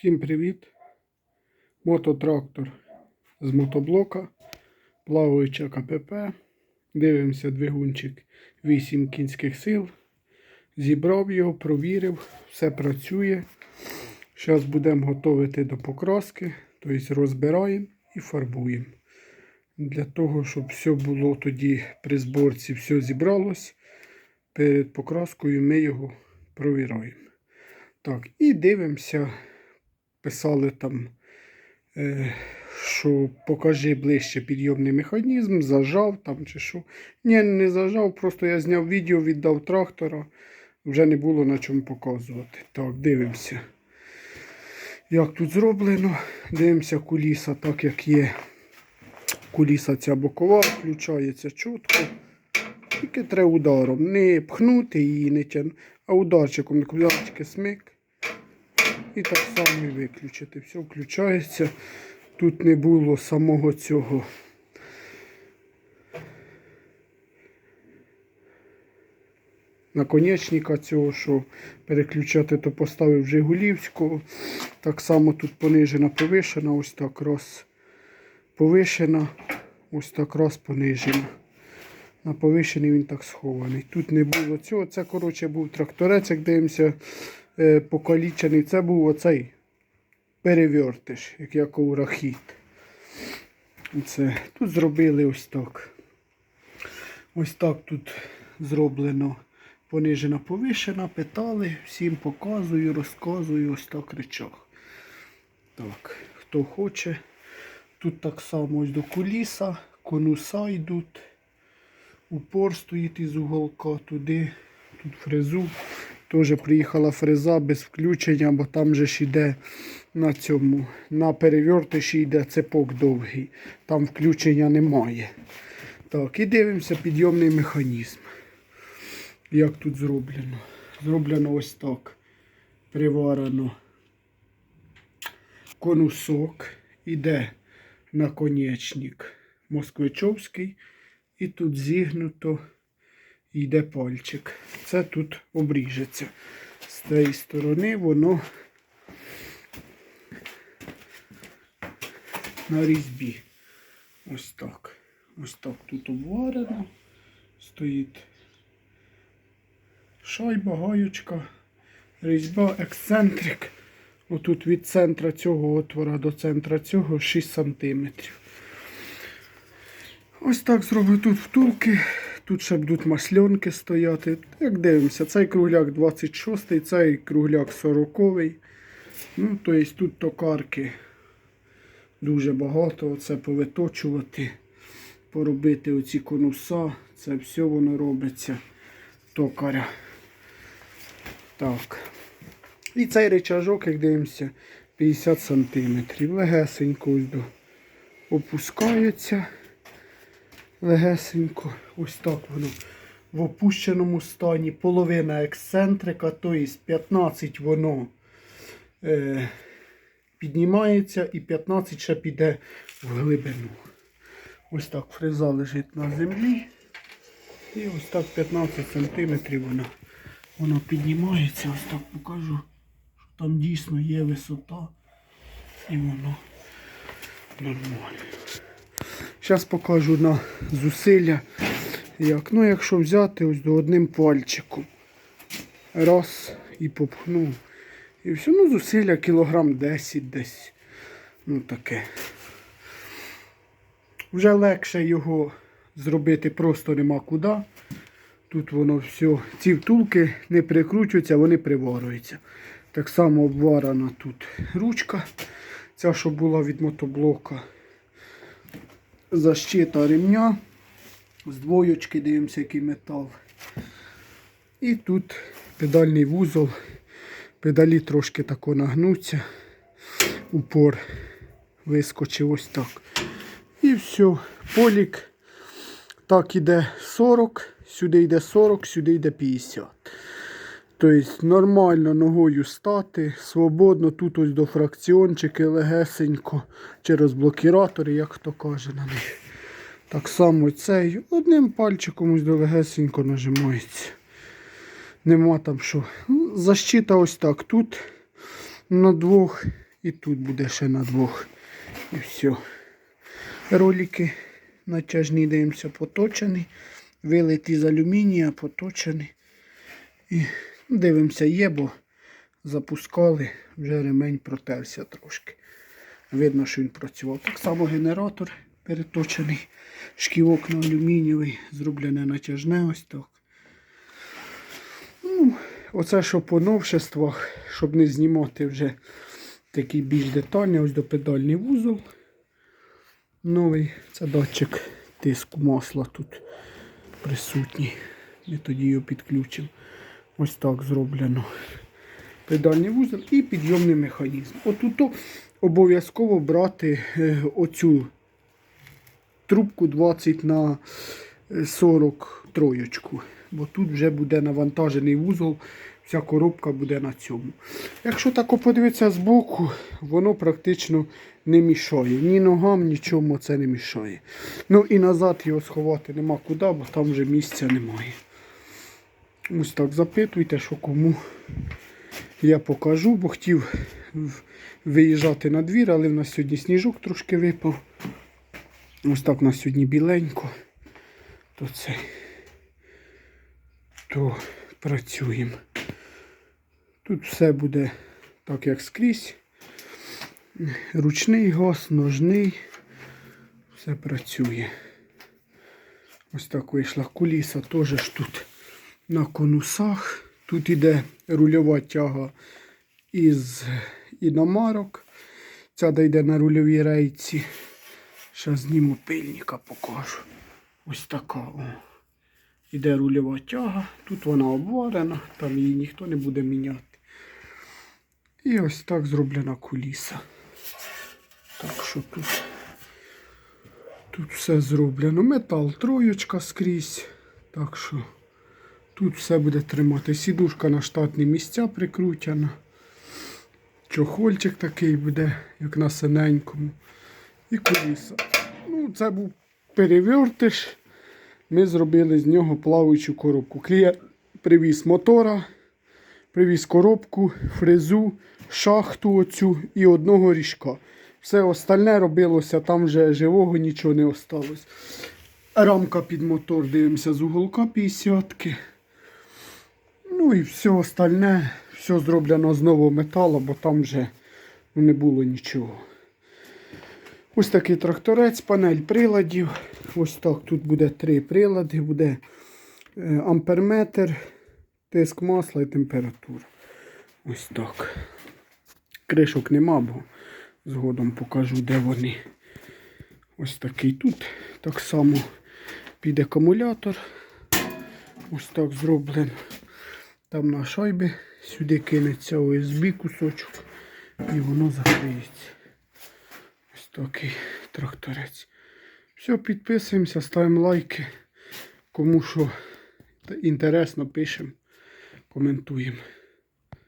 Всім привіт! Мототрактор з мотоблока, плаваюча КПП. Дивимося двигунчик 8 кінських сил. Зібрав його, провірив, все працює. Зараз будемо готувати до покраски, тобто розбираємо і фарбуємо. Для того, щоб все було тоді при зборці, все зібралось. Перед покраскою ми його провіраємо. Так, і дивимося. Писали там, е, що покажи ближче підйомний механізм, зажав там чи що. Ні, не зажав, просто я зняв відео, віддав трактора. Вже не було на чому показувати. Так, дивимося. Як тут зроблено. Дивимося куліса, так як є. Куліса ця бокова, включається чітко. Тільки треба ударом. Не пхнути її, не тягнути, а ударчиком кулячки смик. І так само виключити. Все включається. Тут не було самого цього. Наконечника цього, що переключати, то поставив Жигулівського. Так само тут понижена, повишена, ось так раз повишена, ось так раз понижена. На повишений він так схований. Тут не було цього. Це, коротше, був тракторець, як дивимося, покалічений. Це був оцей перевертиш, як як рахіт. Це. Тут зробили ось так. Ось так тут зроблено понижена повишена, питали, всім показую, розказую, ось так речах. Так, хто хоче. Тут так само ось до куліса, конуса йдуть. Упор стоїть із уголка туди, тут фрезу. Теж приїхала фреза без включення, бо там же ж йде на цьому, на перевертиші йде цепок довгий. Там включення немає. Так, і дивимося підйомний механізм. Як тут зроблено? Зроблено ось так. Приварено конусок, іде наконечник москвичовський. І тут зігнуто йде пальчик. Це тут обріжеться. З цієї сторони воно на різьбі. Ось так. Ось так тут обварено. Стоїть шайба, гаючка, різьба, ексцентрик. Отут від центра цього отвора до центра цього 6 сантиметрів. Ось так зробив тут втулки. Тут ще будуть масльонки стояти. Як дивимося, цей кругляк 26, цей кругляк 40. Ну, тобто тут токарки дуже багато. Оце повиточувати, поробити оці конуса. Це все воно робиться токаря. Так. І цей речажок, як дивимося, 50 см. Легесенько ось до опускається легесенько. Ось так воно в опущеному стані. Половина ексцентрика, тобто 15 воно е, піднімається і 15 ще піде в глибину. Ось так фреза лежить на землі. І ось так 15 см вона, вона піднімається. Ось так покажу, що там дійсно є висота і воно нормально. Зараз покажу на зусилля. Як. Ну, якщо взяти ось до одним пальчиком. Раз і попхнув. І все, ну, зусилля кілограм 10 десь. Ну таке. Вже легше його зробити просто нема куди. Тут воно все. Ці втулки не прикручуються, вони приварюються. Так само обварена тут ручка. Ця, що була від мотоблока защита ремня. З двоєчки дивимося, який метал. І тут педальний вузол. Педалі трошки тако нагнуться. Упор вискочив ось так. І все. Полік. Так іде 40, сюди йде 40, сюди йде 50. Тобто нормально ногою стати, свободно, тут ось до фракціончики легесенько, через блокіратори, як хто каже на них. Так само цей одним пальчиком ось до легесенько нажимається. Нема там що. Защита ось так. Тут на двох І тут буде ще на двох. І все. Ролики натяжні дивимося поточені. Вилиті з алюмінія, поточені. І дивимося, є, бо запускали, вже ремень протерся трошки. Видно, що він працював. Так само генератор переточений, шківок на алюмінієвий, зроблене натяжне ось так. Ну, оце що по новшествах, щоб не знімати вже такий більш детальний, ось до педальний вузол. Новий, це датчик тиску масла тут присутній. Ми тоді його підключимо. Ось так зроблено. Педальний вузол і підйомний механізм. Отут обов'язково брати е, оцю трубку 20 на е, 40 троєчку. Бо тут вже буде навантажений вузол, вся коробка буде на цьому. Якщо так подивитися збоку, воно практично не мішає. Ні ногам, нічому це не мішає. Ну і назад його сховати нема куди, бо там вже місця немає. Ось так запитуйте, що кому я покажу, бо хотів виїжджати на двір, але в нас сьогодні сніжок трошки випав. Ось так у нас сьогодні біленько. То це. То працюємо. Тут все буде так, як скрізь. Ручний газ, ножний. Все працює. Ось так вийшла куліса теж тут на конусах. Тут іде рульова тяга із іномарок. Ця дійде на рульовій рейці. Ще зніму пильника покажу. Ось така. О. Іде рульова тяга. Тут вона обварена, там її ніхто не буде міняти. І ось так зроблена куліса. Так що тут, тут все зроблено. Метал троєчка скрізь. Так що тут все буде тримати. Сідушка на штатні місця прикрутена. Чохольчик такий буде, як на синенькому. І куліса. Ну, це був перевертиш. Ми зробили з нього плаваючу коробку. Клієнт привіз мотора, привіз коробку, фрезу, шахту оцю і одного ріжка. Все остальне робилося, там вже живого нічого не осталось. Рамка під мотор, дивимося з уголка 50 Ну і все остальне, все зроблено з нового металу, бо там вже ну, не було нічого. Ось такий тракторець, панель приладів. Ось так тут буде три прилади, буде е, амперметр, тиск масла і температура. Ось так. Кришок нема, бо згодом покажу, де вони. Ось такий тут. Так само під акумулятор. Ось так зроблено. Там на шайби сюди кинеться ОСБ кусочок і воно закриється. Ось такий тракторець. Все, підписуємося, ставимо лайки. Кому що інтересно, пишемо, коментуємо.